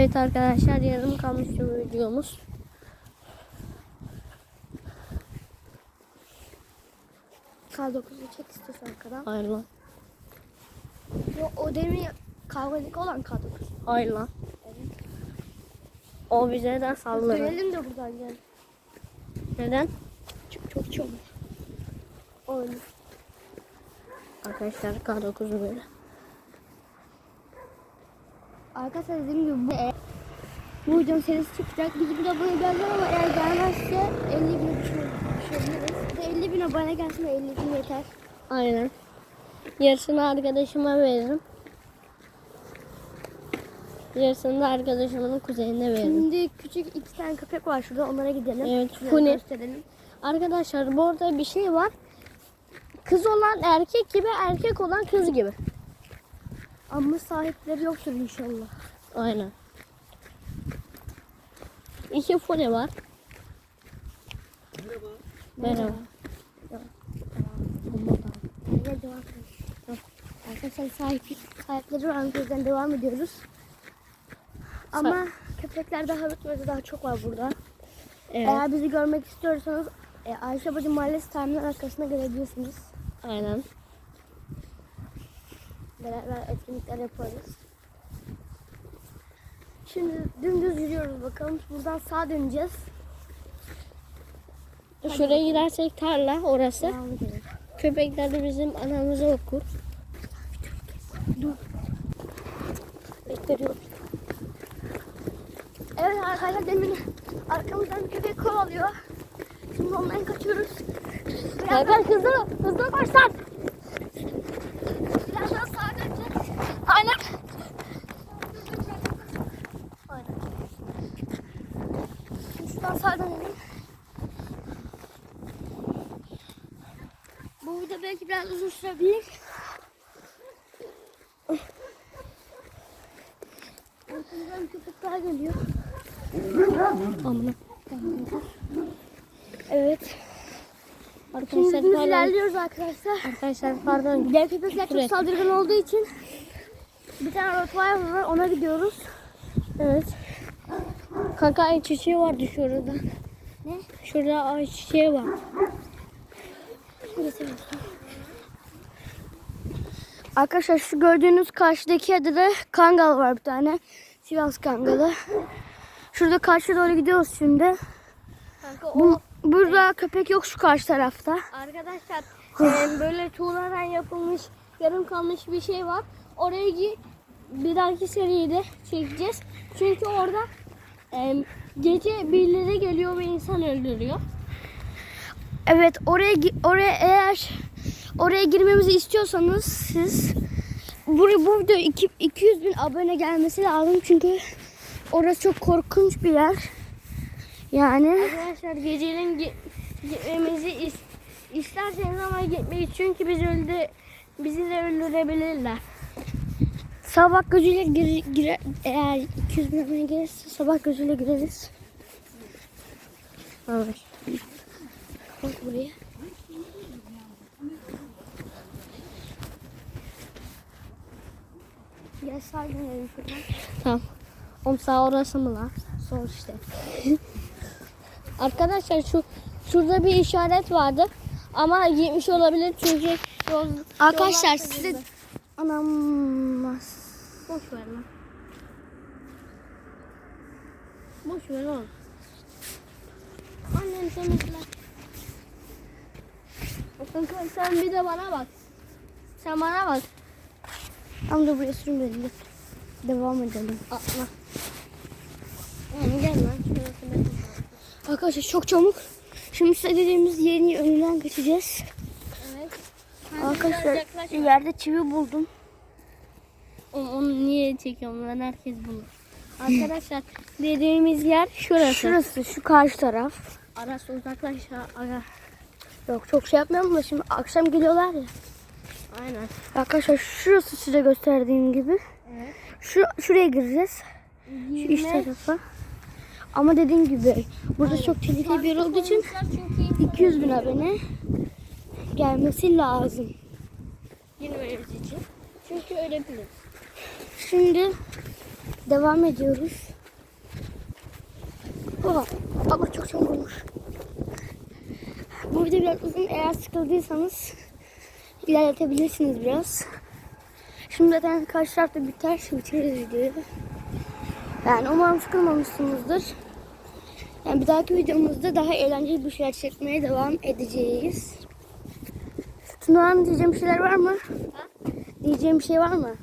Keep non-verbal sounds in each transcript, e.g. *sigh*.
Evet arkadaşlar yarım kalmış bir videomuz. K9'u çek istiyorsan arkadan. Hayır lan. Yo, o demin kavgalık olan K9. Hayır lan. O bize de saldırır. Dönelim de buradan gel. Neden? Çok çok çabuk. Öyle. Arkadaşlar K9'u böyle. Arkadaşlar dediğim gibi bu, bu videonun serisi çıkacak. Biz bir abone geleceğiz ama eğer gelmezse 50 bin de 50 bin abone gelsin de 50 bin yeter. Aynen. Yarısını arkadaşıma veririm. Yarısını da arkadaşımın kuzeyine veririm. Şimdi küçük iki tane köpek var şurada onlara gidelim. Evet, Funi. gösterelim. Arkadaşlar bu arada bir şey var. Kız olan erkek gibi, erkek olan kız gibi. Ama sahipleri yoktur inşallah. Aynen. İki fone var. Merhaba. Edelim. Arkadaşlar sahip, sahipleri var. O yüzden devam ediyoruz. Ama köpekler daha bitmedi. Daha çok var burada. Evet. Eğer bizi görmek istiyorsanız e, Ayşe Bacı Mahallesi terminal arkasına gelebilirsiniz. Aynen. Beraber etkinlikler yaparız. Şimdi dümdüz yürüyoruz bakalım. Buradan sağa döneceğiz. Şuraya gidersek tarla orası. Köpekler de bizim anamızı okur. Gösteriyorum. Evet arkadaşlar demin arkamızdan bir köpek kovalıyor. Şimdi ondan kaçıyoruz. Hakan hızlı, hızlı koşsan. birazdan sağa döneceğiz. Aynen. Aynen. Şuradan sağa dönelim. Bu video belki biraz uzun sürebilir. Arkamızdan köpekler geliyor. Amına. Evet. Şimdi Arkadaşlar biz pardon. ilerliyoruz arkadaşlar. Arkadaşlar pardon. Diğer köpekler çok Evet. saldırgan olduğu için bir tane Rottweiler var ona gidiyoruz. Evet. Kanka ay çiçeği vardı şurada. Ne? Şurada ay çiçeği var. Arkadaşlar şu gördüğünüz karşıdaki adada kangal var bir tane. Sivas kangalı. Şurada karşıya doğru gidiyoruz şimdi. Kanka Bu, burada köpek yok şu karşı tarafta. Arkadaşlar e, böyle tuğladan yapılmış yarım kalmış bir şey var. Oraya bir dahaki seride çekeceğiz. Çünkü orada e, gece birileri geliyor ve insan öldürüyor. Evet oraya oraya eğer oraya girmemizi istiyorsanız siz buraya bu video iki- 200 bin abone gelmesi lazım çünkü orası çok korkunç bir yer. Yani Arkadaşlar geceleyin gi- gitmemizi is- isterseniz ama gitmeyiz çünkü biz öldü bizi de öldürebilirler. Sabah gözüyle gir, gire- eğer 200 bin abone gelirse sabah gözüyle gireriz. Evet. Bak buraya. Gel sağa dönelim şuradan. Tamam. Oğlum sağ orası mı lan? Sol işte. *laughs* Arkadaşlar şu şurada bir işaret vardı. Ama gitmiş olabilir çünkü yol, Arkadaşlar size anam boş ver lan. Boş ver oğlum. Annem temizle. Bakın sen bir de bana bak. Sen bana bak. Amca buraya sürmeyelim. Devam edelim. Atla. Oğlum gel lan. Arkadaşlar çok çabuk. Şimdi size dediğimiz yerin önünden geçeceğiz. Evet. Arkadaşlar yerde çivi buldum. Onu niye çekiyorum lan herkes bunu. Arkadaşlar dediğimiz yer şurası. Şurası şu karşı taraf. Arası uzaklaş. Ara. Yok çok şey yapmıyorum da şimdi akşam geliyorlar ya. Aynen. Arkadaşlar şurası size gösterdiğim gibi. Evet. Şu şuraya gireceğiz. Şu iç tarafa. Ama dediğim gibi burada çok tehlikeli bir yer olduğu için 200 bin abone gelmesi lazım. Girmemiz için. Çünkü öyle bilir. Şimdi devam ediyoruz. Oha, Allah çok çabuk olmuş. Bu video biraz uzun. Eğer sıkıldıysanız ilerletebilirsiniz biraz. Şimdi zaten karşı tarafta biter. Bitiririz videoyu. Yani umarım sıkılmamışsınızdır. Yani bir dahaki videomuzda daha eğlenceli bir şeyler çekmeye devam edeceğiz. Tuna Hanım diyeceğim şeyler var mı? Diyeceğim bir şey var mı?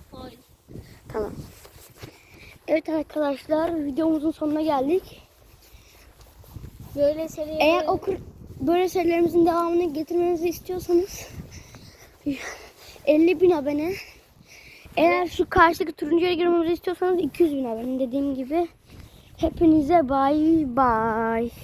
Tamam. Evet arkadaşlar videomuzun sonuna geldik. Böyle seriye Eğer okur böyle serilerimizin devamını getirmenizi istiyorsanız 50 bin abone. Eğer şu karşıdaki turuncuya girmemizi istiyorsanız 200 bin abone dediğim gibi. Hepinize bay bay.